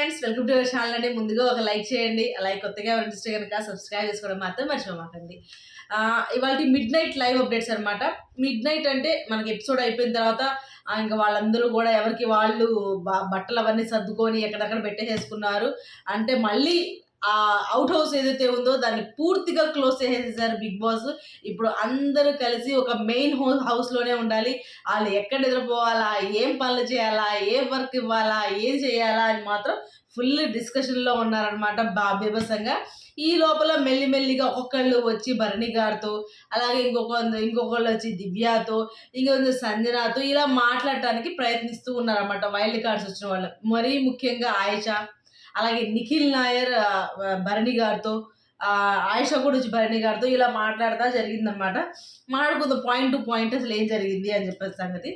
Friends welcome to our channel అండి. ముందుగా ఒక లైక్ చేయండి. అలాగే కొత్తగా అనిపిస్తే కనుక సబ్స్క్రైబ్ చేసుకోవడం మాత్రం మర్చిపోమాకండి. ఇవాళ మిడ్ నైట్ లైవ్ అప్డేట్స్ అనమాట మిడ్ నైట్ అంటే మనకి ఎపిసోడ్ అయిపోయిన తర్వాత ఇంకా వాళ్ళందరూ కూడా ఎవరికి వాళ్ళు బట్టలు అవన్నీ సర్దుకొని ఎక్కడెక్కడ పెట్టేసేసుకున్నారు. అంటే మళ్ళీ ఆ అవుట్ హౌస్ ఏదైతే ఉందో దాన్ని పూర్తిగా క్లోజ్ చేసేసారు బిగ్ బాస్. ఇప్పుడు అందరూ కలిసి ఒక మెయిన్ హౌస్లోనే ఉండాలి. వాళ్ళు ఎక్కడ నిద్రపోవాలా? ఏం పనులు చేయాలా? ఏ వర్క్ ఇవ్వాలా? ఏం చేయాలా అని మాత్రం ఫుల్ డిస్కషన్లో ఉన్నారనమాట బా బీభత్సంగా. ఈ లోపల మెల్లిమెల్లిగా ఒక్కొక్కళ్ళు వచ్చి భరణి గారితో అలాగే ఇంకొక ఇంకొకళ్ళు వచ్చి దివ్యతో ఇంకొంచెం సంజనాతో ఇలా మాట్లాడటానికి ప్రయత్నిస్తూ ఉన్నారన్నమాట. వైల్డ్ కార్డ్స్ వచ్చిన వాళ్ళు మరీ ముఖ్యంగా ఆయిషా. అలాగే నిఖిల్ నాయర్ భరణి గారితో ఆయుష గురించి కూడా వచ్చి భరణి గారితో ఇలా మాట్లాడతా జరిగిందనమాట మాట్లాడుకుందాం పాయింట్ టు పాయింట్ అసలు ఏం జరిగింది అని చెప్పేసి సంగతి.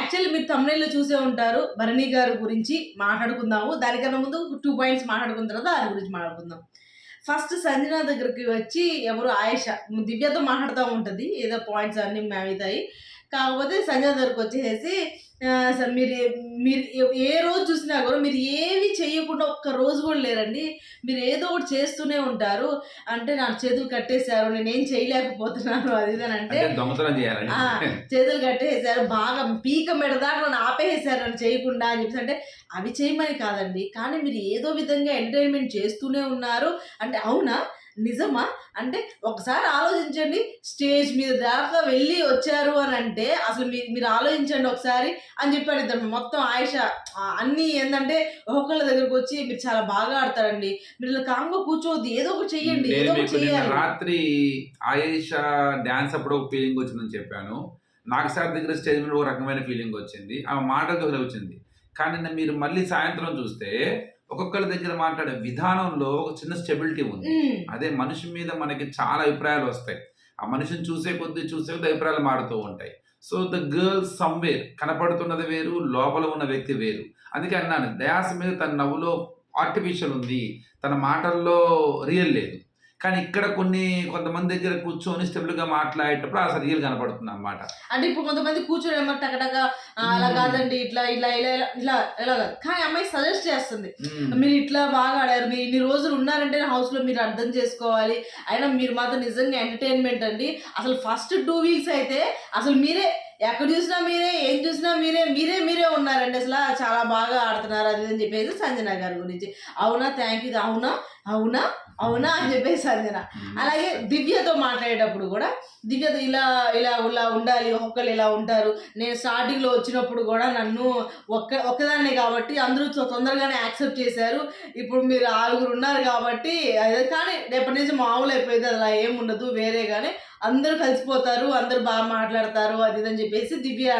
యాక్చువల్లీ మీరు తమిళలో చూసే ఉంటారు భరణి గారి గురించి మాట్లాడుకుందాము. దానికన్నా ముందు టూ పాయింట్స్ మాట్లాడుకున్న తర్వాత దాని గురించి మాట్లాడుకుందాం. ఫస్ట్ సంజన దగ్గరికి వచ్చి ఎవరు? ఆయుష. దివ్యతో మాట్లాడుతూ ఉంటుంది. ఏదో పాయింట్స్ అన్నీ అవుతాయి. కాకపోతే సంజన దగ్గరకు వచ్చేసి ఆ, అసలు మీరు మీరు ఏ- రోజు చూసినా కూడా మీరు ఏవి చేయకుండా ఒక్క రోజు కూడా లేరండి. మీరు ఏదో ఒకటి చేస్తూనే ఉంటారు. అంటే నాకు చేతులు కట్టేశారు నేనేం చేయలేకపోతున్నాను అది అంటే చేతులు కట్టేసారు బాగా పీక మెడదాకా నన్ను ఆపేసారు నన్ను చేయకుండా అని చెప్పేసి అంటే అవి చేయమని కాదండి. కానీ మీరు ఏదో విధంగా ఎంటర్టైన్మెంట్ చేస్తూనే ఉన్నారు. అంటే అవునా? నిజమా? అంటే ఒకసారి ఆలోచించండి స్టేజ్ మీద దాకా వెళ్ళి వచ్చారు అని అంటే అసలు మీరు మీరు ఆలోచించండి ఒకసారి అని చెప్పాడు ఇద్దరు. మొత్తం ఆయుష అన్నీ ఏంటంటే ఒక్కొక్కళ్ళ దగ్గరకు వచ్చి మీరు చాలా బాగా ఆడతారండి. మీరు ఇలా కామ్గా కూర్చోవద్దు ఏదో ఒకటి చెయ్యండి ఏదో ఒకటి రాత్రి ఆయేషా డాన్స్ అప్పుడు ఒక ఫీలింగ్ వచ్చిందని చెప్పాను. నాకు సార్ దగ్గర స్టేజ్ మీద ఒక రకమైన ఫీలింగ్ వచ్చింది. ఆ మాటతో వచ్చింది. కానీ మీరు మళ్ళీ సాయంత్రం చూస్తే ఒక్కొక్కరి దగ్గర మాట్లాడే విధానంలో ఒక చిన్న స్టెబిలిటీ ఉంది. అదే మనిషి మీద మనకి చాలా అభిప్రాయాలు వస్తాయి. ఆ మనిషిని చూసే కొద్దీ చూసే కొద్దీ అభిప్రాయాలు మారుతూ ఉంటాయి. సో ద గర్ల్ సమ్వేర్ కనపడుతున్నది వేరు లోపల ఉన్న వ్యక్తి వేరు. అందుకే అన్నాను దయాస మీద తన నవ్వులో ఆర్టిఫిషియల్ ఉంది. తన మాటల్లో రియల్ లేదు. కానీ ఇక్కడ కొన్ని కొంతమంది దగ్గర కూర్చొని స్టెబుల్గా మాట్లాడేటప్పుడు అసలు రియల్ కనపడుతుంది అన్నమాట అంటే ఇప్పుడు కొంతమంది కూర్చొని ఏమో టకటక ఆ, అలా. కాదండి ఇట్లా ఇలా ఇలా ఇలా ఇలా కానీ అమ్మాయి సజెస్ట్ చేస్తుంది. మీరు ఇట్లా బాగా ఆడారు మీరు ఇన్ని రోజులు ఉన్నారంటే హౌస్లో మీరు అర్థం చేసుకోవాలి. అయినా మీరు మాత్రం నిజంగా ఎంటర్టైన్మెంట్ అండి. అసలు ఫస్ట్ టూ వీక్స్ అయితే అసలు మీరే ఎక్కడ చూసినా మీరే ఏం చూసినా మీరే మీరే మీరే ఉన్నారండి. అసలు చాలా బాగా ఆడుతున్నారు అది అని చెప్పేసి సంజన గారి గురించి. అవునా? థ్యాంక్ యూ అవునా? అవునా? అవునా అని చెప్పేసి సంజన అలాగే దివ్యతో మాట్లాడేటప్పుడు కూడా దివ్యతో ఇలా ఇలా ఇలా ఉండాలి ఒక్కొక్కరు ఇలా ఉంటారు. నేను స్టార్టింగ్లో వచ్చినప్పుడు కూడా నన్ను ఒక్క ఒక్కదాన్నే కాబట్టి అందరూ తొందరగానే యాక్సెప్ట్ చేశారు. ఇప్పుడు మీరు ఆరుగురు ఉన్నారు కాబట్టి అదే కానీ రేపటి నుంచి మామూలు అయిపోయింది అలా ఏం ఉండదు వేరే కానీ అందరూ కలిసిపోతారు అందరూ బాగా మాట్లాడతారు అది ఇది అని చెప్పేసి దివ్య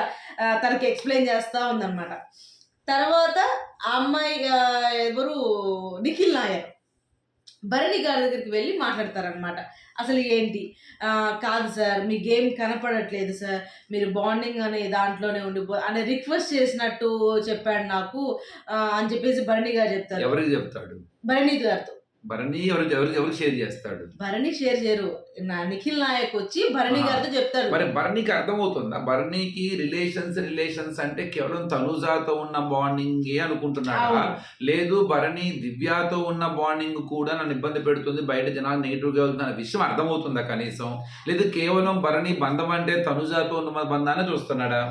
తనకి ఎక్స్ప్లెయిన్ చేస్తూ ఉందన్నమాట. తర్వాత ఆ అమ్మాయి ఎవరు? నిఖిల్ నాయర్. భరణి గారి దగ్గరికి వెళ్ళి మాట్లాడతారనమాట అసలు ఏంటి? కాదు సార్ మీ గేమ్ కనపడట్లేదు సార్. మీరు బాండింగ్ అనే దాంట్లోనే ఉండిపో అంటే రిక్వెస్ట్ చేసినట్టు చెప్పాడు నాకు. అని చెప్పేసి భరణి గారు చెప్తారు. ఎవరికి చెప్తాడు? భరణి గారితో. భరణి ఎవరికి ఎవరికి ఎవరికి షేర్ చేస్తాడు? భరణి షేర్ చేయరు. నిఖిల్ నాయక్ వచ్చి భరణి. గారితో చెప్తారు మరి భరణికి అర్థమవుతుందా? భరణికి రిలేషన్స్ రిలేషన్స్ అంటే కేవలం తనుజాతో ఉన్న బాండింగే అనుకుంటున్నాడా. లేదు భరణి దివ్యాతో ఉన్న బాండింగ్ కూడా నన్ను ఇబ్బంది పెడుతుంది. బయట జనాలు నెగిటివ్గా వెళ్తున్న విషయం అర్థమవుతుందా కనీసం? లేదు కేవలం భరణి బంధం అంటే తనుజాతో ఉన్న బంధాన్ని చూస్తున్నాడా?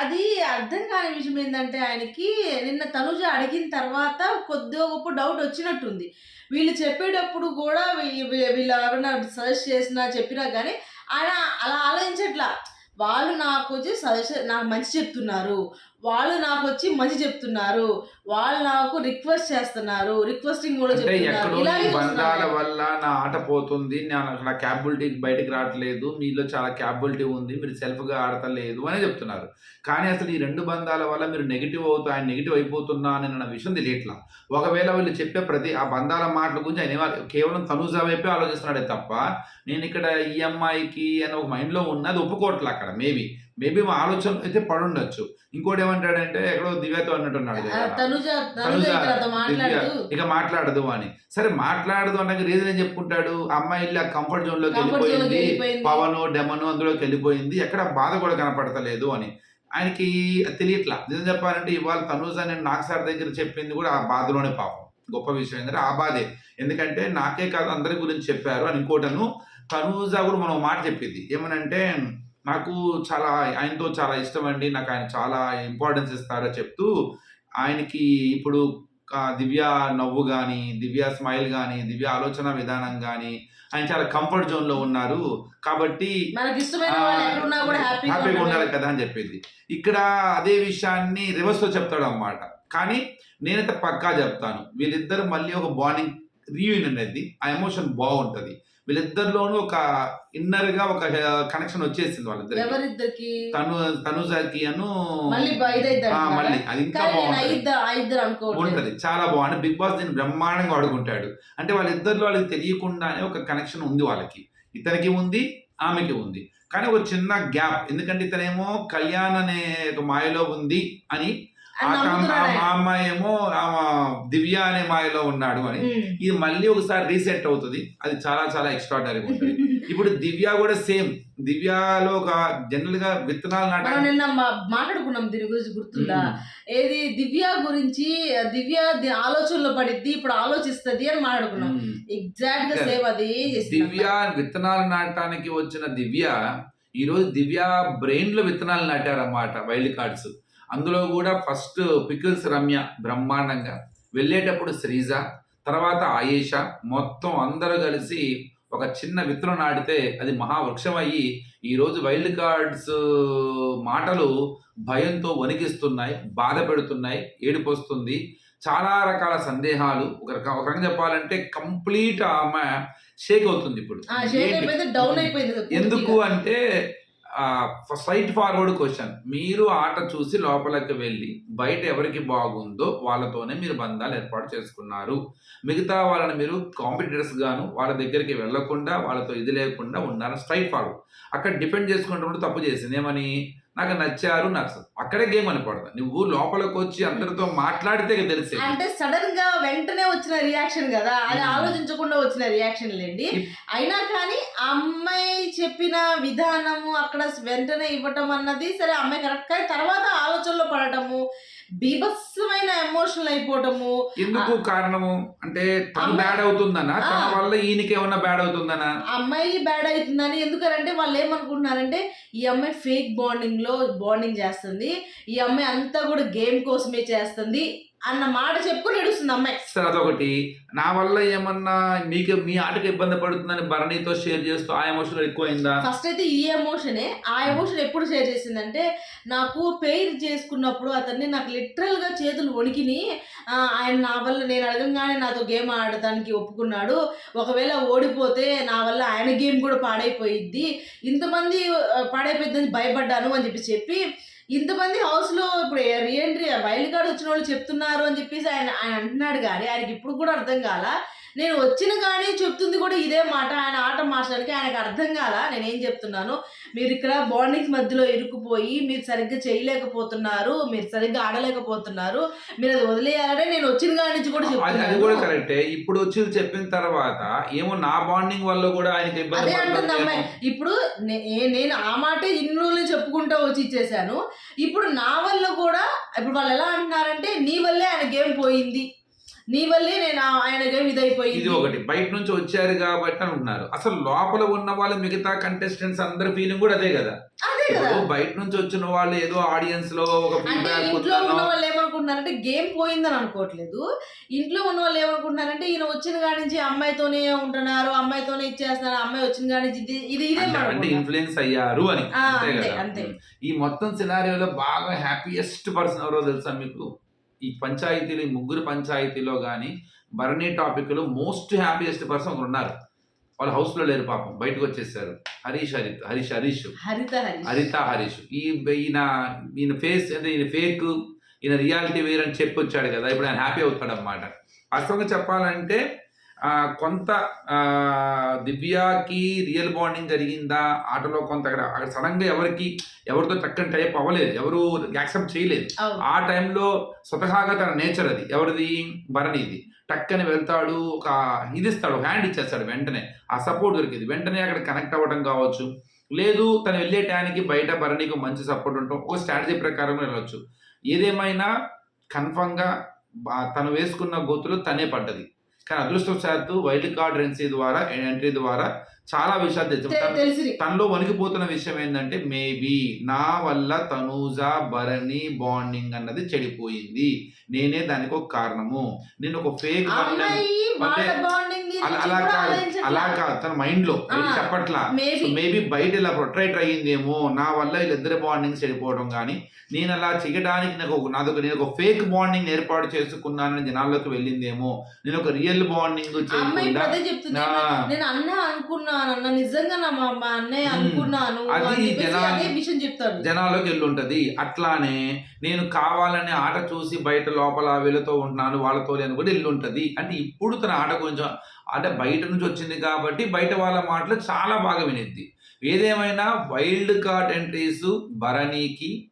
అది అర్థం కాని విషయం ఏంటంటే ఆయనకి నిన్న తనుజ అడిగిన తర్వాత కొద్దిగా గొప్ప డౌట్ వచ్చినట్టుంది. వీళ్ళు చెప్పేటప్పుడు కూడా వీ- వీ- వీళ్ళు ఎవరైనా సజెస్ట్ చేసినా చెప్పినా కానీ ఆయన అలా ఆలోచించట్లా. వాళ్ళు నాకు వచ్చి సజెషన్ నాకు మంచి చెప్తున్నారు. వాళ్ళు నాకు వచ్చి మంచి చెప్తున్నారు. వాళ్ళు నాకు రిక్వెస్ట్ చేస్తున్నారు. రిక్వెస్టింగ్ కూడా చెప్తున్నారు. ఇలాగే బంధాల. వల్ల నా ఆట పోతుంది. నేను నా క్యాపబిలిటీ బయటకు రావట్లేదు. మీలో చాలా క్యాపబిలిటీ ఉంది. మీరు సెల్ఫ్గా ఆడతలేదు అని చెప్తున్నారు. కానీ అసలు ఈ రెండు బంధాల వల్ల మీరు నెగిటివ్ అవుతా ఆయన నెగిటివ్ అయిపోతున్నా అని నా విషయం తెలియట్లా. ఒకవేళ వీళ్ళు చెప్పే ప్రతి ఆ బంధాల మాటల గురించి ఆయన కేవలం తనుజా వైపే ఆలోచిస్తున్నాడే తప్ప నేను ఇక్కడ ఈ అమ్మాయికి అని ఒక మైండ్లో ఉన్నది ఒప్పుకోవట్లే అక్కడ మేబీ మేబీ మా ఆలోచన అయితే పడుండొచ్చు. ఇంకోటి ఏమంటాడంటే ఎక్కడో దివ్యతో అన్నట్టున్నాడు ఇక మాట్లాడదు అని. సరే మాట్లాడదు అన్నది రీజన్ ఏం చెప్పుకుంటాడు? అమ్మాయి ఆ కంఫర్ట్ జోన్లోకి వెళ్ళిపోయింది. పవన్ డెమను అందులోకి వెళ్ళిపోయింది. ఎక్కడ బాధ కూడా కనపడతలేదు అని. ఆయనకి తెలియట్లా. నిజం చెప్పాలంటే ఇవాళ తనూజ నేను నాకు సార్ దగ్గర చెప్పింది కూడా ఆ బాధలోనే పాపం. గొప్ప విషయం. ఏంటంటే ఆ బాధే. ఎందుకంటే నాకే కాదు అందరి గురించి చెప్పారు అని ఇంకోటను తనూజ కూడా మనం మాట చెప్పింది. ఏమనంటే నాకు చాలా ఆయనతో చాలా ఇష్టం అండి నాకు ఆయన చాలా ఇంపార్టెన్స్ ఇస్తారో చెప్తూ ఆయనకి ఇప్పుడు దివ్య నవ్వు కానీ దివ్య స్మైల్ కానీ దివ్య ఆలోచన విధానం కానీ ఆయన చాలా కంఫర్ట్ జోన్లో ఉన్నారు. కాబట్టి హ్యాపీగా ఉండాలి. కదా అని చెప్పింది. ఇక్కడ అదే విషయాన్ని రివర్స్లో చెప్తాడు అన్నమాట కానీ నేనైతే పక్కా చెప్తాను. వీళ్ళిద్దరు మళ్ళీ ఒక బాండింగ్ రీయూనియన్ అనేది ఆ ఎమోషన్ బాగుంటది. వీళ్ళిద్దరిలోనూ ఒక ఇన్నర్గా ఒక కనెక్షన్ వచ్చేసింది వాళ్ళిద్దరికి. తను తనుజాకి అను మళ్ళీ అది ఇంకా బాగుంటది. ఉంటది. చాలా బాగుంది. బిగ్ బాస్ దీన్ని బ్రహ్మాండంగా వాడుకుంటాడు అంటే వాళ్ళిద్దరిలో వాళ్ళకి తెలియకుండానే ఒక కనెక్షన్ ఉంది వాళ్ళకి. ఇతనికి ఉంది ఆమెకి ఉంది. కానీ ఒక చిన్న గ్యాప్ ఎందుకంటే ఇతనేమో కళ్యాణ్ అనే ఒక మాయలో ఉంది అని అమ్మాయి ఏమో ఆమె దివ్య అనే మాయలో ఉన్నాడు అని. ఇది మళ్ళీ ఒకసారి రీసెట్ అవుతుంది. అది చాలా చాలా ఎక్స్ట్రాడనరీ ఉంటుంది. ఇప్పుడు దివ్య కూడా సేమ్. దివ్యలో ఒక జనరల్గా విత్తనాలు నాటకం నిన్న మాట్లాడుకున్నాం దీని గురించి గుర్తుందా? ఏది దివ్య గురించి దివ్య ఆలోచనలో పడిద్ది ఇప్పుడు ఆలోచిస్తది అని మాట్లాడుకున్నాం. ఎగ్జాక్ట్గా. సేమ్ అదే దివ్య విత్తనాలు నాటడానికి వచ్చిన దివ్య ఈరోజు దివ్య బ్రెయిన్లో విత్తనాలు నాటారన్నమాట వైల్డ్ కార్డ్స్ అందులో కూడా ఫస్ట్ పికిల్స్ రమ్య బ్రహ్మాండంగా. వెళ్ళేటప్పుడు శ్రీజ తర్వాత ఆయేష మొత్తం అందరూ కలిసి ఒక చిన్న విత్తనం నాటితే అది మహావృక్షం అయ్యి ఈరోజు వైల్డ్ కార్డ్స్ మాటలు భయంతో వణికిస్తున్నాయి బాధ పెడుతున్నాయి ఏడుపు వస్తుంది చాలా రకాల సందేహాలు ఒక రక- ఒక రకంగా చెప్పాలంటే కంప్లీట్ ఆమె షేక్ అవుతుంది ఇప్పుడు. ఎందుకు అంటే సైట్ ఫార్వర్డ్ క్వశ్చన్ మీరు ఆట చూసి లోపలికి వెళ్ళి బయట ఎవరికి బాగుందో వాళ్ళతోనే మీరు బంధాలు ఏర్పాటు చేసుకున్నారు. మిగతా వాళ్ళని మీరు కాంపిటేటర్స్ గాను వాళ్ళ దగ్గరికి వెళ్ళకుండా వాళ్ళతో ఇది లేకుండా ఉన్నారు స్ట్రైట్ ఫార్వర్డ్ అక్కడ డిపెండ్ చేసుకున్నప్పుడు తప్పు చేసింది ఏమని? నాకు నచ్చారు నచ్చదు అక్కడే గేమ్ అనకూడదు నువ్వు లోపలికి వచ్చి అందరితో మాట్లాడితే తెలిసేది. అంటే సడన్గా వెంటనే వచ్చిన రియాక్షన్ కదా అది. ఆలోచించకుండా వచ్చిన రియాక్షన్ లేండి. అయినా కానీ అమ్మాయి చెప్పిన విధానము అక్కడ వెంటనే ఇవ్వటం అన్నది సరే అమ్మాయి కరెక్ట్. కానీ తర్వాత ఆలోచనలో పడటము బీభత్సమైన ఎమోషనల్ అయిపోవటము. ఎందుకు కారణము? అంటే తను బ్యాడ్ అవుతుందనా? తన. వల్ల ఈయనకి ఏమన్నా బ్యాడ్ అవుతుందనా? ఆ అమ్మాయికి బ్యాడ్ అవుతుందని ఎందుకంటే వాళ్ళు ఏమనుకుంటున్నారంటే ఈ అమ్మాయి ఫేక్ బాండింగ్లో బాండింగ్ చేస్తుంది. ఈ అమ్మాయి అంతా కూడా గేమ్ కోసమే చేస్తుంది. అన్న మాట చెప్పుకొని ఏడుస్తుంది అమ్మాయి. సరే అదొకటి. నా వల్ల ఏమన్నా మీకు మీ ఆటకి ఇబ్బంది పడుతుందని భరణితో షేర్ చేస్తూ ఆ ఎమోషన్ ఎక్కువైందా? ఫస్ట్ అయితే ఈ ఎమోషనే ఆ ఎమోషన్ ఎప్పుడు షేర్ చేసిందంటే నాకు పెయిర్ చేసుకున్నప్పుడు అతన్ని నాకు లిటరల్గా చేతులు వణికిని ఆయన నా వల్ల నేను అడగంగానే నాతో గేమ్ ఆడటానికి ఒప్పుకున్నాడు. ఒకవేళ ఓడిపోతే నా వల్ల ఆయన గేమ్ కూడా పాడైపోయిద్ది. ఇంతమంది ఆ, పాడైపోయిద్దని భయపడ్డాను అని చెప్పి చెప్పి ఇంతమంది హౌస్లో ఇప్పుడు రీఎంట్రీ వైల్డ్ కార్డ్ వచ్చిన వాళ్ళు చెప్తున్నారు అని చెప్పేసి ఆయన ఆయన అంటున్నాడు కానీ ఆయనకి ఇప్పుడు కూడా అర్థం కాల? నేను వచ్చిన కానీ చెప్తుంది కూడా ఇదే మాట. ఆయన ఆట మార్చడానికి ఆయనకు అర్థం కాల. నేను చెప్తున్నాను? మీరు ఇక్కడ బాండింగ్స్ మధ్యలో ఇరుక్కుపోయి మీరు సరిగ్గా చేయలేకపోతున్నారు మీరు సరిగ్గా ఆడలేకపోతున్నారు మీరు అది వదిలేయాలనే నేను వచ్చిన కాడి నుంచి కూడా అది అది కూడా కరెక్టే. ఇప్పుడు వచ్చి చెప్పిన తర్వాత ఏమో నా బాండింగ్ వల్ల కూడా ఆయనకి ఇబ్బంది అదే అంటుంది. అమ్మాయి. ఇప్పుడు నేను ఆ మాటే ఇన్ని రోజులు చెప్పుకుంటూ వచ్చి ఇచ్చేసాను ఇప్పుడు నా వల్ల కూడా ఇప్పుడు వాళ్ళు ఎలా అంటున్నారంటే నీ వల్లే ఆయన గేమ్ పోయింది? నీ వల్లే నేను ఆయన గేమ్ ఇది ఒకటి. బయట నుంచి వచ్చారు కాబట్టి అని ఉన్నారు. అసలు లోపల ఉన్న వాళ్ళు మిగతా కంటెస్టెంట్స్ అందరి ఫీలింగ్ కూడా అదే కదా. బయట నుంచి వచ్చిన వాళ్ళు ఏదో ఆడియన్స్లో ఒక అంటే ఇంట్లో ఉన్న వాళ్ళు ఏమనుకుంటున్నారంటే గేమ్ పోయిందని అనుకోవట్లేదు. ఇంట్లో ఉన్న వాళ్ళు ఏమనుకుంటున్నారంటే ఈయన వచ్చిన కాడి నుంచి అమ్మాయితోనే ఉంటున్నారు అమ్మాయితోనే ఇచ్చేస్తున్నారు అమ్మాయి వచ్చిన కాడి నుంచి ఇది ఇది అంటే. ఇన్ఫ్లుయెన్స్ అయ్యారు అని. అంతే. ఈ మొత్తం సినారియోలో బాగా హ్యాపీయెస్ట్ పర్సన్ ఎవరో తెలుసా మీకు? ఈ పంచాయతీలు ఈ ముగ్గురు పంచాయతీలో కానీ భరణి టాపిక్లో మోస్ట్ హ్యాపీయెస్ట్ పర్సన్ ఒకరు ఉన్నారు. వాళ్ళు హౌస్లో లేరు పాపం బయటకు వచ్చేసారు. హరీష్ హరిత్ హరీష్ హరీష్. హరిత హరి హరిత హరీష్. ఈ ఈయన ఈయన ఫేస్ అంటే ఈయన ఫేక్ ఈయన రియాలిటీ వేర్ అని చెప్పి వచ్చాడు కదా ఇప్పుడు ఆయన హ్యాపీ అవుతాడు అనమాట వాస్తవంగా చెప్పాలంటే కొంత దివ్యాకి రియల్ బాండింగ్ జరిగిందా? ఆటలో కొంత అక్కడ అక్కడ సడన్గా ఎవరికి ఎవరితో చక్కని టైప్ అవ్వలేదు ఎవరు యాక్సెప్ట్ చేయలేదు. ఆ టైంలో స్వతహాగా తన నేచర్ అది. ఎవరిది? భరణిది. టక్కని వెళ్తాడు ఒక ఇది ఇస్తాడు హ్యాండ్ ఇచ్చేస్తాడు వెంటనే. ఆ సపోర్ట్ దొరికింది. వెంటనే అక్కడ కనెక్ట్ అవ్వడం కావచ్చు. లేదు తను వెళ్ళే టయానికి బయట భరణికి మంచి సపోర్ట్ ఉంటాం ఒక స్ట్రాటజీ ప్రకారం వెళ్ళొచ్చు. ఏదేమైనా కన్ఫామ్గా తను వేసుకున్న గోతులు తనే పడ్డది. కానీ అదృష్టవశాత్తు వైల్డ్ కార్డ్ ఎంట్రీ ద్వారా ఎంట్రీ ద్వారా చాలా విషయాలు తెలుసు. తనలో వణికిపోతున్న విషయం ఏంటంటే మేబీ నా వల్ల తనూజ భరణి బాండింగ్ అన్నది చెడిపోయింది. నేనే దానికి ఒక కారణము. నేను ఒక ఫేక్ అలా కాదు. అలా కాదు. తన మైండ్లో. చెప్పట్లా? మేబీ బయట ఇలా ప్రొట్రైట్ అయ్యిందేమో నా వల్ల వీళ్ళిద్దరి బాండింగ్ చెడిపోవడం కానీ నేను అలా చేయడానికి నాకు నాదొక నేను ఒక ఫేక్ బాండింగ్ ఏర్పాటు చేసుకున్నానని జనాల్లోకి వెళ్ళిందేమో. నేను ఒక రియల్ బాండింగ్ చేయకుండా నేను అన్న అనుకున్నాను అన్న నిజంగా నా మా మా అన్నయ్య. అనుకున్నాను అది జనాలు- అదే విషయం చెప్తాడు. జనాల్లోకి వెళ్ళి ఉంటది అట్లానే నేను కావాలని ఆట చూసి బయట లోపల వీళ్ళతో ఉంటున్నాను వాళ్ళతో అని కూడా వెళ్ళి ఉంటది అంటే ఇప్పుడు తన ఆట కొంచెం అంటే బయట నుంచి వచ్చింది కాబట్టి బయట వాళ్ళ మాటలు చాలా బాగా వినిద్ది. ఏదేమైనా వైల్డ్ కార్డ్ ఎంట్రీస్ భరణికి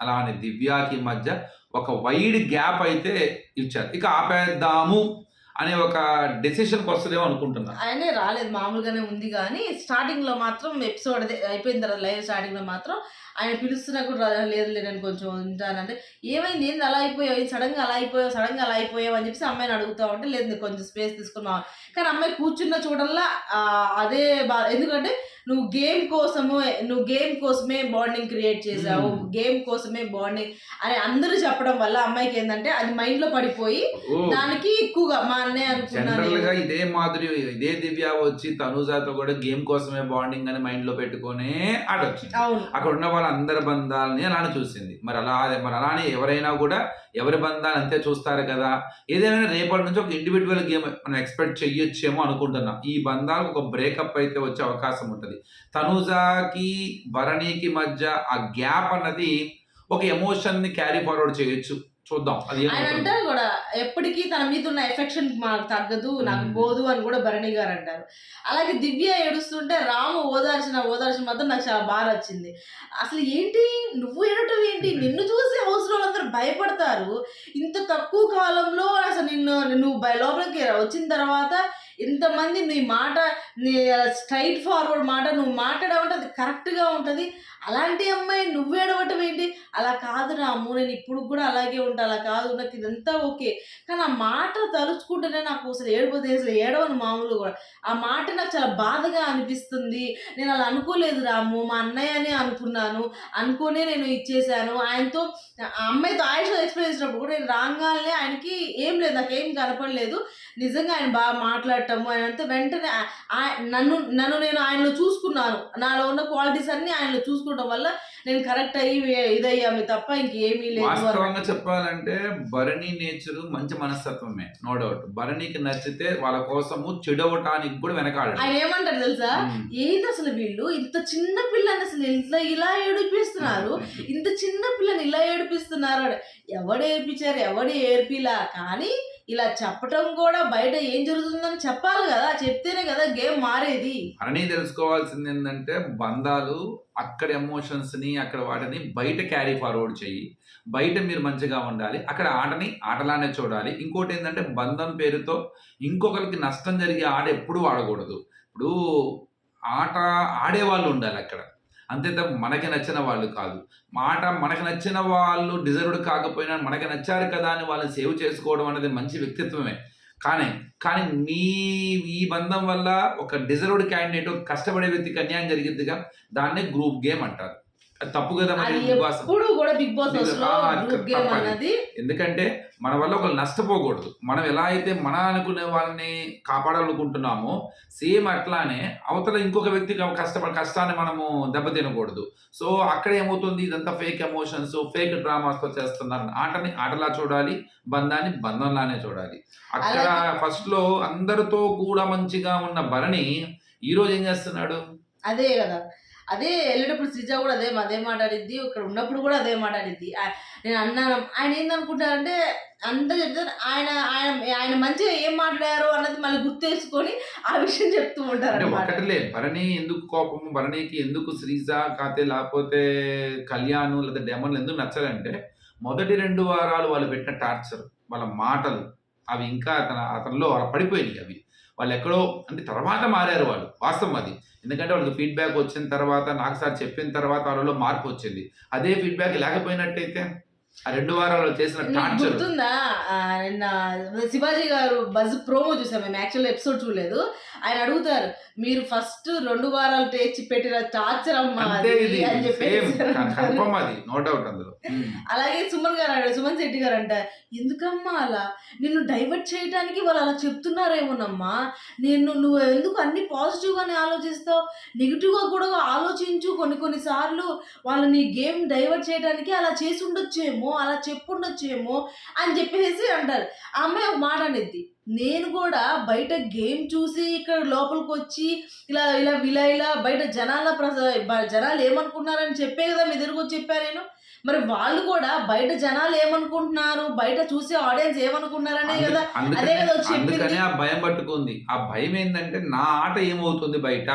అలానే దివ్యాకి మధ్య ఒక వైడ్ గ్యాప్ అయితే ఇచ్చారు. ఇక ఆపేద్దాము. అనే ఒక డెసిషన్ వస్తుందేమో అనుకుంటున్నా. ఆయనే రాలేదు మామూలుగానే ఉంది కానీ స్టార్టింగ్లో మాత్రం ఎపిసోడ్ అయిపోయిన తర్వాత లైవ్ స్టార్టింగ్లో మాత్రం ఆయన పిలుస్తున్నా కూడా లేదు లేదు నేను కొంచెం ఉంటానంటే ఏమైంది? ఏంది అలా అయిపోయావు? సడన్గా అలా అయిపోయావు? సడన్గా అలా అయిపోయావు? అని చెప్పేసి అమ్మాయిని అడుగుతా ఉంటే లేదు కొంచెం స్పేస్ తీసుకున్నావు కానీ అమ్మాయి కూర్చున్న చూడల్లా అదే బా ఎందుకంటే నువ్వు గేమ్ కోసము నువ్వు గేమ్ కోసమే బాండింగ్ క్రియేట్ చేసావు. గేమ్ కోసమే బాండింగ్ అని అందరూ చెప్పడం వల్ల అమ్మాయికి ఏంటంటే అది మైండ్లో పడిపోయి దానికి ఎక్కువగా మా అన్నయ్య అనుకున్నాను గా ఇదే మాధురి ఇదే దివ్య వచ్చి తనుజాతో కూడా గేమ్ కోసమే బాండింగ్ అని మైండ్లో పెట్టుకునే ఆడొచ్చింది అవును. అక్కడ ఉన్న వాళ్ళ అందరి బంధాలని అలానే చూసింది. మరి అలా మరి అలానే ఎవరైనా కూడా ఎవరి బంధాలు అంతే చూస్తారు కదా? ఏదైనా రేపటి నుంచి ఒక ఇండివిజువల్ గేమ్ మనం ఎక్స్పెక్ట్ చెయ్యొచ్చేమో అనుకుంటున్నాం. ఈ బంధాలకు ఒక బ్రేకప్ అయితే వచ్చే అవకాశం ఉంటుంది. తనుజాకి భరణికి మధ్య ఆ గ్యాప్ అన్నది ఒక ఎమోషన్ని క్యారీ ఫార్వర్డ్ చేయొచ్చు. చూద్దాం. అది ఆయన. అంటారు కూడా ఎప్పటికీ తన మీద ఉన్న ఎఫెక్షన్ మాకు తగ్గదు నాకు. పోదు అని కూడా భరణి గారు అంటారు. అలాగే దివ్య ఏడుస్తుంటే రాము ఓదార్చిన ఓదార్చిన మాత్రం నాకు చాలా బాగా నచ్చింది. అసలు ఏంటి? నువ్వు ఏడటం ఏంటి? నిన్ను చూసి హౌస్ అందరూ భయపడతారు. ఇంత తక్కువ కాలంలో అసలు నిన్ను నువ్వు లోపలికి వచ్చిన తర్వాత ఇంతమంది నీ మాట నీ స్ట్రైట్ ఫార్వర్డ్ మాట నువ్వు మాట్లాడమంటే అది కరెక్ట్గా ఉంటుంది. అలాంటి అమ్మాయి నువ్వు ఏడవటం ఏంటి? అలా కాదు రాము నేను ఇప్పుడు కూడా అలాగే ఉంటా అలా కాదు నాకు ఇదంతా ఓకే. కానీ ఆ మాట తలుచుకుంటేనే నాకు అసలు ఏడిపోతే అసలు ఏడవను మామూలు కూడా. ఆ మాట నాకు చాలా బాధగా అనిపిస్తుంది. నేను అలా అనుకోలేదు రాము మా అన్నయ్యనే అనుకున్నాను. అనుకునే నేను ఇచ్చేసాను ఆయనతో ఆ అమ్మాయితో ఆయుష్ ఎక్స్ప్లెయిన్ చేసినప్పుడు కూడా నేను రాగానే ఆయనకి ఏం లేదు నాకేం కనపడలేదు. నిజంగా ఆయన బాగా మాట్లాడటము ఆయన అంతా వెంటనే నన్ను నన్ను నేను ఆయనలో చూసుకున్నాను. నాలో ఉన్న క్వాలిటీస్ అన్నీ ఆయనలో చూసుకోవడం వల్ల నేను కరెక్ట్ అయ్యి ఇదయ్యాము తప్ప ఇంకేమీ లేదు చెప్పాలంటే భరణి నేచర్ మంచి మనస్తత్వమే నో డౌట్ భరణికి నచ్చితే వాళ్ళ కోసము చెడవటానికి కూడా వెనకాడు ఆయన ఏమంటారు తెలుసా? ఏంటి అసలు వీళ్ళు? ఇంత చిన్న పిల్లని అసలు ఇట్లా ఇలా ఏడిపిస్తున్నారు? ఇంత చిన్న పిల్లని ఇలా ఏడిపిస్తున్నారు. ఎవడు ఏడిపించారు? ఎవడు ఏడిపిలా? కానీ ఇలా చెప్పటం కూడా బయట ఏం జరుగుతుందని చెప్పాలి కదా చెప్తేనే కదా గేమ్ మారేది. అని తెలుసుకోవాల్సింది ఏంటంటే బంధాలు అక్కడ ఎమోషన్స్ని అక్కడ వాటిని బయట క్యారీ ఫార్వర్డ్ చెయ్యి బయట మీరు మంచిగా ఉండాలి అక్కడ ఆటని ఆటలానే చూడాలి. ఇంకోటి ఏంటంటే బంధం పేరుతో ఇంకొకరికి నష్టం జరిగే ఆట ఎప్పుడూ ఆడకూడదు. ఇప్పుడు ఆట ఆడేవాళ్ళు ఉండాలి అక్కడ. అంతే తప్ప మనకి నచ్చిన వాళ్ళు కాదు. మాట మనకు నచ్చిన వాళ్ళు డిజర్వ్డ్ కాకపోయినా మనకి నచ్చారు కదా అని వాళ్ళని సేవ్ చేసుకోవడం అనేది మంచి వ్యక్తిత్వమే. కానీ కానీ మీ ఈ బంధం వల్ల ఒక డిజర్వ్డ్ క్యాండిడేట్ కష్టపడే వ్యక్తికి అన్యాయం జరిగిద్దిగా దాన్నే గ్రూప్ గేమ్ అంటారు. తప్పు కదా మరి ఎప్పుడు కూడా బిగ్ బాస్. అన్నది ఎందుకంటే మన వల్ల ఒకళ్ళు నష్టపోకూడదు. మనం ఎలా అయితే మన అనుకునే వాళ్ళని కాపాడాలనుకుంటున్నామో సేమ్ అట్లానే అవతల ఇంకొక వ్యక్తి కష్టపడి కష్టాన్ని మనము దెబ్బతినకూడదు. సో అక్కడ ఏమవుతుంది? ఇదంతా ఫేక్ ఎమోషన్స్ ఫేక్ డ్రామాస్తో చేస్తున్నారు. ఆటని ఆటలా చూడాలి బంధాన్ని బంధంలానే చూడాలి. అక్కడ ఫస్ట్లో అందరితో కూడా మంచిగా ఉన్న భరణి ఈ రోజు ఏం చేస్తున్నాడు? అదే కదా. అదే వెళ్ళేటప్పుడు శ్రీజ కూడా అదే అదే మాట్లాడిద్ది ఇక్కడ ఉన్నప్పుడు కూడా అదే మాట్లాడిద్ది. నేను అన్నాను ఆయన ఏందనుకుంటారంటే అంతా చెప్తారు ఆయన ఆయన ఆయన మంచిగా ఏం మాట్లాడారు అన్నది మళ్ళీ గుర్తు తెచ్చుకొని ఆ విషయం చెప్తూ ఉంటారు ఒకటిలే భరణి ఎందుకు కోపము భరణికి ఎందుకు శ్రీజ కాతే లేకపోతే కళ్యాణ్ లేదా డెమన్ ఎందుకు నచ్చదంటే మొదటి రెండు వారాలు వాళ్ళు పెట్టిన టార్చర్ వాళ్ళ మాటలు అవి ఇంకా అతను అతనిలో పడిపోయినాయి అవి. వాళ్ళు ఎక్కడో అంటే తర్వాత మారారు వాళ్ళు వాస్తవం అది. ఎందుకంటే వాళ్ళకి ఫీడ్బ్యాక్ వచ్చిన తర్వాత నాకు సార్ చెప్పిన తర్వాత వాళ్ళలో మార్పు వచ్చింది. అదే ఫీడ్బ్యాక్ లేకపోయినట్టయితే ఆ రెండు వారాలు చేసిన టార్చర్. గుర్తుందా? నిన్న శివాజీ గారు బజ్ ప్రోమో చూసాం మేము. యాక్చువల్ ఎపిసోడ్ చూడలేదు. ఆయన అడుగుతారు మీరు ఫస్ట్ రెండు వారాలు తెచ్చి పెట్టిన టార్చర్ అమ్మా అంతే అది" ఇది. అని చెప్పేసి అంటారు. నో అలాగే సుమన్ గారు అన్నాడు సుమన్ శెట్టి గారు అంట ఎందుకమ్మా అలా? నిన్ను డైవర్ట్ చేయడానికి వాళ్ళు అలా చెప్తున్నారేమోనమ్మా? నేను నువ్వు ఎందుకు అన్ని పాజిటివ్ గానే ఆలోచిస్తావు? నెగిటివ్గా కూడా ఆలోచించు కొన్ని కొన్ని సార్లు. వాళ్ళని గేమ్ డైవర్ట్ చేయడానికి అలా చేసి ఉండొచ్చేమో. అలా చెప్పుండొచ్చేమో అని చెప్పేసి అంటారు. ఆ అమ్మాయి ఒక మాట అనేది నేను కూడా బయట గేమ్ చూసి ఇక్కడ లోపలికి వచ్చి ఇలా ఇలా ఇలా ఇలా బయట జనాల ప్రస జనాలు ఏమనుకున్నారని చెప్పే కదా మీ దగ్గరకు వచ్చి చెప్పాను నేను. మరి వాళ్ళు కూడా బయట జనాలు ఏమనుకుంటున్నారు? బయట చూసే ఆడియన్స్ ఏమనుకున్నారనే కదా? అదే కదా వచ్చి ఆ భయం పట్టుకుంది. ఆ భయం ఏంటంటే నా ఆట ఏమవుతుంది బయట?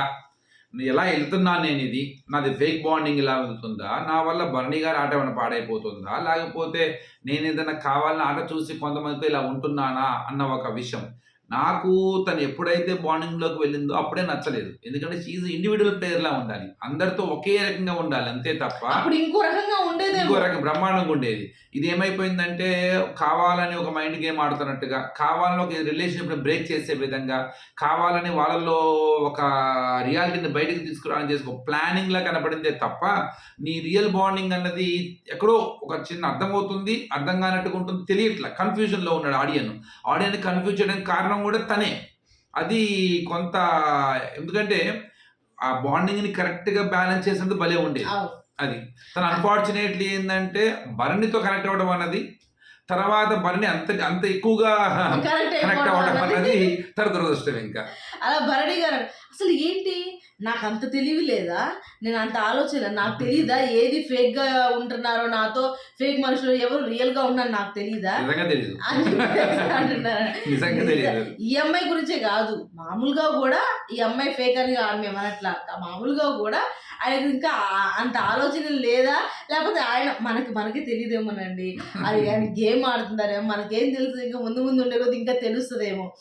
ఎలా వెళ్తున్నాను నేను ఇది నాది ఫేక్ బాండింగ్ ఇలా వెళ్తుందా నా వల్ల బర్ణి గారి ఆట ఏమైనా పాడైపోతుందా? లేకపోతే నేను ఏదైనా కావాలని ఆట చూసి కొంతమందితో ఇలా ఉంటున్నానా? అన్న ఒక విషయం. నాకు తను ఎప్పుడైతే బాండింగ్లోకి వెళ్ళిందో అప్పుడే నచ్చలేదు. ఎందుకంటే షీఈ్ ఇండివిజువల్ ప్లేయర్ లా ఉండాలి. అందరితో ఒకే రకంగా ఉండాలి అంతే తప్ప అప్పుడు ఇంకో రకంగా ఉండేదేమో. ఇంకో రకం బ్రహ్మాండంగా ఉండేది. ఇది ఏమైపోయిందంటే కావాలని ఒక మైండ్ గేమ్ ఆడుతున్నట్టుగా కావాలని ఒక రిలేషన్షిప్ బ్రేక్ చేసే విధంగా కావాలని వాళ్ళల్లో ఒక రియాలిటీని బయటకు తీసుకురావడం చేసి ఒక ప్లానింగ్ లా కనపడిందే తప్ప నీ రియల్ బాండింగ్ అన్నది ఎక్కడో ఒక చిన్న అర్థమవుతుంది అర్థం కానట్టుగా ఉంటుంది తెలియట్లా. కన్ఫ్యూజన్లో ఉన్నాడు ఆడియన్ ఆడియన్ కన్ఫ్యూజ్ చేయడానికి కారణం కూడా తనే అది కొంత ఎందుకంటే ఆ బాండింగ్ని కరెక్ట్గా బ్యాలెన్స్ చేసినందుకు భలే ఉండేది. అది తను అన్ఫార్చునేట్లీ ఏంటంటే భరణితో కనెక్ట్ అవ్వడం అన్నది తర్వాత భరణి అంత అంత ఎక్కువగా కనెక్ట్ అవ్వడం అన్నది అనేది. తన దురదృష్టం ఇంకా అలా భరణి గారు అసలు ఏంటి? నాకు అంత తెలివి లేదా? నేను అంత ఆలోచన నాకు తెలియదా ఏది ఫేక్గా ఉంటున్నారో నాతో? ఫేక్ మనుషులు ఎవరు రియల్గా ఉన్నారు నాకు తెలియదా ఈ అమ్మాయి గురించే కాదు. మామూలుగా కూడా ఈ అమ్మాయి ఫేక్ అని మేము అనట్లా. మామూలుగా కూడా ఆయనకు ఇంకా అంత ఆలోచన లేదా? లేకపోతే ఆయన మనకి మనకి తెలియదేమోనండి అది ఆయన గేమ్ ఆడుతున్నారేమో. మనకేం తెలుసు? ఇంకా ముందు ముందు ఉండే కొద్ది ఇంకా తెలుస్తుందేమో.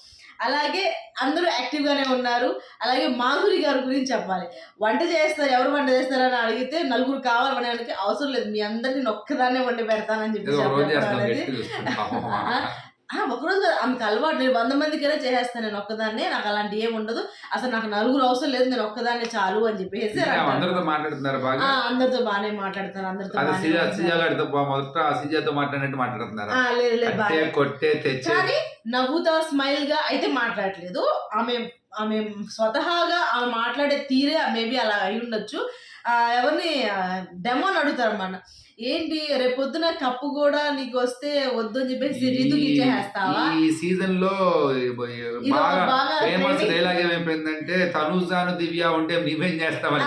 అలాగే అందరూ యాక్టివ్ గానే ఉన్నారు. అలాగే మాధురి గారి గురించి చెప్పాలి. వంట చేస్తారు ఎవరు వంట చేస్తారని అడిగితే నలుగురు కావాలని అడిగితే అవసరం లేదు. మీ అందరినీ నేను ఒక్కదాన్నే వండి పెడతానని చెప్పి ఒకరోజు ఆమెకు అలవాటు నేను వంద మందికైనా చేసేస్తాను నేను ఒక్కదాన్నే. నాకు అలాంటి ఏం ఉండదు. అసలు నాకు నలుగురు అవసరం లేదు. నేను ఒక్కదాన్నే చాలు అని చెప్పేసి. అందరితో మాట్లాడుతున్నారు బాగా? అందరితో బాగానే మాట్లాడతాను అందరితో మొదట సిజాతో మాట్లాడినట్టు మాట్లాడుతున్నారు? లేదు లేదు కట్టే బాగానే. కొట్టే తెచ్చే. కానీ నవ్వుతా స్మైల్గా అయితే మాట్లాడట్లేదు ఆమె ఆమె స్వతహాగా ఆమె మాట్లాడే తీరే మేబీ అలా అయి ఉండొచ్చు. ఎవరిని డెమోని అడుగుతారు అన్నమాట ఏంటి రేపొద్దున కప్పు కూడా నీకు వస్తే వద్దు అని చెప్పేసి రీతుకి ఇచ్చేస్తావా ఈ సీజన్లో బాగా ఫేమస్. డైలాగ్ ఏమైపోయిందంటే తనుజాను దివ్య ఉంటే నువ్వేం చేస్తావని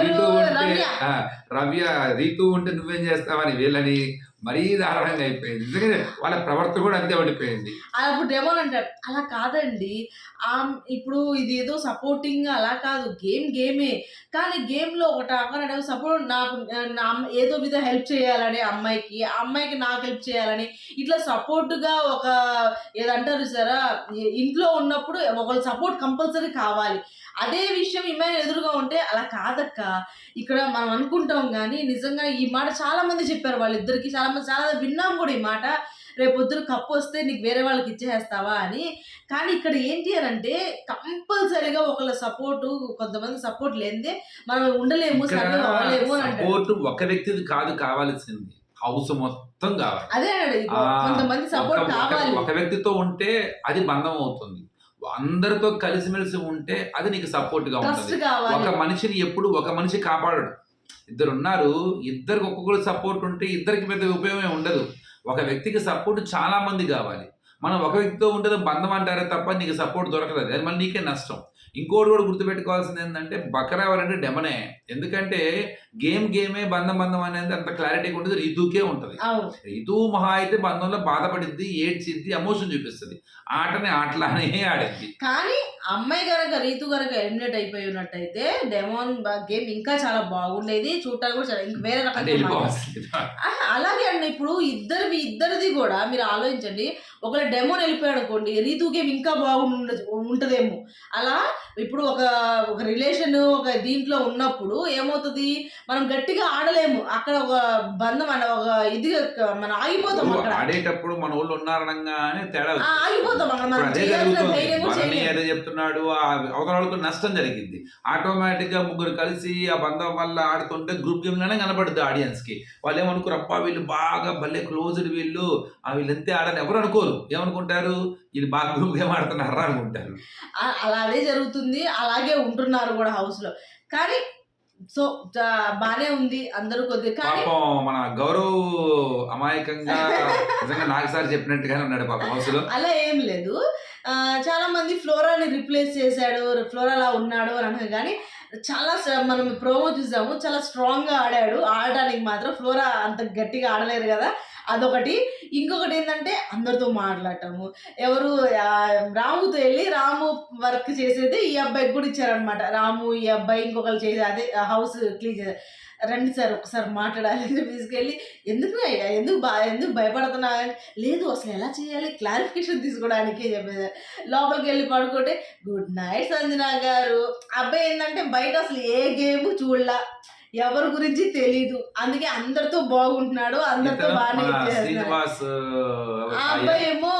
రీతు ఉంటే రవ్య రీతు ఉంటే నువ్వేం చేస్తావని వీళ్ళని మరీ దారుణంగా అయిపోయింది. ఎందుకంటే వాళ్ళ ప్రవర్తన కూడా అంతే పడిపోయింది అప్పుడు డెమోన్ అంటారు. అలా కాదండి. ఇప్పుడు ఇది ఏదో సపోర్టింగ్ అలా కాదు. గేమ్ గేమే. కానీ గేమ్లో లో ఒకటి అక్కడ సపోర్ట్ నాకు నా ఏదో విధ హెల్ప్ చేయాలని అమ్మాయికి ఆ అమ్మాయికి నాకు హెల్ప్ చేయాలని. ఇట్లా సపోర్ట్గా ఒక ఏదంటారు సరా ఇంట్లో ఉన్నప్పుడు ఒకళ్ళు సపోర్ట్ కంపల్సరీ కావాలి. అదే విషయం ఈమె ఎదురుగా ఉంటే అలా కాదక్క. ఇక్కడ మనం అనుకుంటాం కానీ నిజంగా ఈ మాట చాలా మంది చెప్పారు వాళ్ళిద్దరికి చాలా మంది చాలా విన్నాం కూడా ఈ మాట. రేపు పొద్దున కప్పు వస్తే నీకు వేరే వాళ్ళకి ఇచ్చేస్తావా అని. కానీ ఇక్కడ ఏంటి అని అంటే కంపల్సరీగా ఒకళ్ళ సపోర్ట్ కొంతమంది సపోర్ట్ లేనిదే మనం ఉండలేము అవ్వలేము అని సపోర్ట్ ఒక వ్యక్తిది కాదు కావాల్సింది. హౌస్ మొత్తం కావాలి. అదే కొంతమంది సపోర్ట్ కావాలి. ఒక వ్యక్తితో ఉంటే అది బంధం అవుతుంది. అందరితో కలిసిమెలిసి ఉంటే అది నీకు సపోర్ట్గా ట్రస్ట్ ఉంటుంది ఒక మనిషిని ఎప్పుడు ఒక మనిషి కాపాడడు. ఇద్దరు ఉన్నారు ఇద్దరికి ఒక్కొక్కరు సపోర్ట్ ఉంటే ఇద్దరికి పెద్ద ఉపయోగం ఉండదు. ఒక వ్యక్తికి సపోర్ట్ చాలా మంది కావాలి. మనం ఒక వ్యక్తితో ఉంటే బంధం అంటారే తప్ప నీకు సపోర్ట్ దొరకదు. అది మళ్ళీ నీకే నష్టం. ఇంకోటి కూడా గుర్తుపెట్టుకోవాల్సింది ఏంటంటే బకరా ఎవరంటే డెమనే. ఎందుకంటే గేమ్ గేమే బంధం బంధం అనేది అంత క్లారిటీగా ఉంటుంది రీతుకే ఉంటుంది. రీతు మహా అయితే బంధంలో బాధపడిద్ది ఏడ్చిద్ది ఎమోషన్ చూపిస్తుంది. ఆటని ఆటలానే ఆడిద్ది కానీ అమ్మాయి గనక రీతు గనక ఎలిమినేట్ అయిపోయి ఉన్నట్టయితే డెమోన్ గేమ్ ఇంకా చాలా బాగుండేది. చూడటానికి కూడా చాలా ఇంకా వేరే రకంగా ఆ, అలాగే అండి. ఇప్పుడు ఇద్దరివి ఇద్దరిది కూడా మీరు ఆలోచించండి. ఒకవేళ డెమోని వెళ్ళిపోయాడు అనుకోండి రీతు గేమ్ ఇంకా బాగుండ ఉంటదేమో. అలా ఇప్పుడు ఒక ఒక రిలేషన్ ఒక దీంట్లో ఉన్నప్పుడు ఏమవుతుంది? మనం గట్టిగా ఆడలేము. అక్కడ ఒక బంధం అనే ఒక ఇది మనం ఆగిపోతాం అక్కడ. ఆడేటప్పుడు మన వాళ్ళు ఉన్నారనగానే తేడా. ఆగిపోతాం అక్కడ. మనం ధైర్యం కూడా చెప్తున్నాడు ఆ అవతల వాళ్ళకు నష్టం జరిగింది. ఆటోమేటిక్గా ముగ్గురు కలిసి ఆ బంధం వల్ల ఆడుతుంటే గ్రూప్ గేమ్లోనే కనపడుద్ది ఆడియన్స్కి వాళ్ళు ఏమనుకోరు అప్ప వీళ్ళు బాగా భలే క్లోజ్డ్ వీళ్ళు. ఆ వీళ్ళు ఎంతే ఆడని ఎవరు అనుకోరు. ఏమనుకుంటారు? వీళ్ళు బాగా గ్రూప్ గేమ్ ఆడుతున్నారా అనుకుంటారు. ఆ- అలా అదే జరుగుతుంది. అలాగే ఉంటున్నారు కూడా హౌస్లో కానీ సో బానే ఉంది అందరూ కొద్దిగా. మన గౌరవ్ అమాయకంగా నిజంగా నాకు సార్ చెప్పినట్టుగానే ఉన్నాడు పాపం హౌస్లో అలా ఏం లేదు. చాలామంది చాలా మంది ఫ్లోరాని రిప్లేస్ చేశాడు ఫ్లోరా అలా ఉన్నాడు అని అంటారు కానీ చాలా మనం ప్రోమో చూసాము చాలా స్ట్రాంగ్గా ఆడాడు. ఆడడానికి మాత్రం ఫ్లోరా అంత గట్టిగా ఆడలేరు కదా. అదొకటి. ఇంకొకటి ఏంటంటే అందరితో మాట్లాడటము. ఎవరు రాముతో వెళ్ళి రాము వర్క్ చేసేది ఈ అబ్బాయికి కూడా ఇచ్చారనమాట రాము ఈ అబ్బాయి ఇంకొకరు చేసే అదే హౌస్ క్లీన్ చేసే రండి సార్ ఒకసారి మాట్లాడాలి అని తీసుకెళ్ళి ఎందుకు? ఎందుకు బా ఎందుకు భయపడుతున్నా లేదు అసలు ఎలా చేయాలి? క్లారిఫికేషన్ తీసుకోవడానికి చెప్పేది. లోపలికి వెళ్ళి పడుకుంటే గుడ్ నైట్ సంజన గారు. అబ్బాయి ఏంటంటే బయట అసలు ఏ గేమ్ చూడలా. ఎవరి గురించి తెలీదు. అందుకే అందరితో బాగుంటున్నాడు అందరితో బాగానే అబ్బాయి ఏమో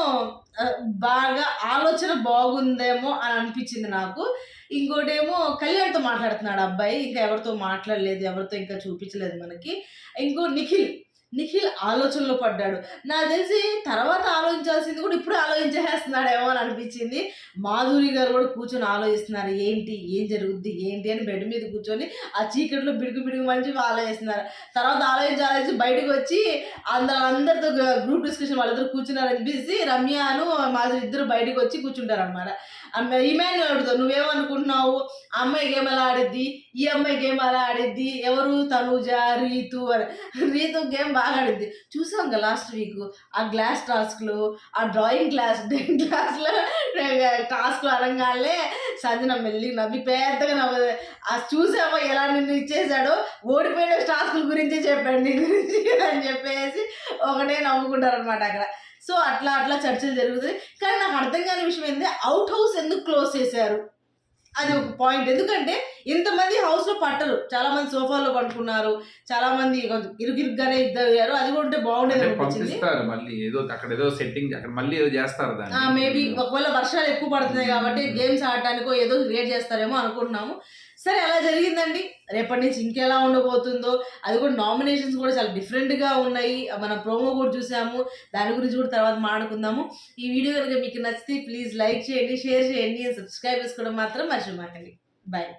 బాగా ఆలోచన బాగుందేమో అని అనిపించింది నాకు. ఇంకోటేమో కళ్యాణ్తో మాట్లాడుతున్నాడు అబ్బాయి ఇంకా ఎవరితో మాట్లాడలేదు ఎవరితో ఇంకా చూపించలేదు మనకి. ఇంకో నిఖిల్ నిఖిల్ ఆలోచనలో పడ్డాడు. నాకు తెలిసి తర్వాత ఆలోచించాల్సింది కూడా ఇప్పుడు ఆలోచించేస్తున్నాడేమో అని అనిపించింది. మాధురి గారు కూడా కూర్చొని ఆలోచిస్తున్నారు ఏంటి ఏం జరుగుద్ది ఏంటి అని బెడ్ మీద కూర్చొని ఆ చీకట్లో బిడుగు బిడుగు మంచి ఆలోచిస్తున్నారు. తర్వాత ఆలోచించి ఆలోచించి బయటకు వచ్చి అందరు అందరితో గ్రూప్ డిస్కషన్ వాళ్ళిద్దరు కూర్చున్నారు అనిపించి రమ్యను మాధురి ఇద్దరు బయటకు వచ్చి కూర్చుంటారు అనమాట ఇమాన్యుల్ అడుగుతావు నువ్వేమనుకుంటున్నావు? అమ్మాయి గేమ్ ఎలా ఆడిద్ది? ఈ అమ్మాయి గేమ్ ఎలా ఆడిద్ది? ఎవరు? తనుజ రీతు అని. రీతు గేమ్ బాగా ఆడిద్ది. చూసాం కదా లాస్ట్ వీక్ ఆ గ్లాస్ టాస్క్లు ఆ డ్రాయింగ్ క్లాస్ క్లాస్లో టాస్క్లు అనగానే సంజన మెల్లి నవ్వి పెద్దగా నవ్వదు ఆ చూసామో ఎలా నిన్ను ఇచ్చేసాడో ఓడిపోయిన టాస్కుల గురించి చెప్పండి గురించి అని చెప్పేసి ఒకటే నవ్వుకుంటారు అనమాట అక్కడ. సో అట్లా అట్లా చర్చలు జరుగుతాయి. కానీ నాకు అర్థం కాని విషయం ఏంటంటే అవుట్ హౌస్ ఎందుకు క్లోజ్ చేశారు? అది ఒక పాయింట్ ఎందుకంటే ఇంతమంది హౌస్లో పట్టరు. చాలా మంది సోఫాలో పడుకున్నారు. చాలా మంది కొంచెం ఇరుగిరుగ్గానే ఇద్దరు అయ్యారు అది కూడా ఉంటే బాగుండేది అనిపించింది. మళ్ళీ. ఏదో అక్కడ ఏదో సెట్టింగ్ అక్కడ మళ్ళీ ఏదో చేస్తారు దాన్ని. మేబీ ఒకవేళ వర్షాలు ఎక్కువ పడుతున్నాయి కాబట్టి గేమ్స్ ఆడటానికో ఏదో క్రియేట్ చేస్తారేమో అనుకుంటున్నాము. సరే అలా జరిగిందండి. రేపటి నుంచి ఇంకెలా ఉండబోతుందో అది కూడా నామినేషన్స్ కూడా చాలా డిఫరెంట్గా ఉన్నాయి. మన ప్రోమో కూడా చూసాము. దాని గురించి కూడా తర్వాత మాట్లాడుకుందాము. ఈ వీడియో కనుక మీకు నచ్చితే ప్లీజ్ లైక్ చేయండి షేర్ చేయండి సబ్స్క్రైబ్ చేసుకోవడం మాత్రం మర్చిపోకండి బాయ్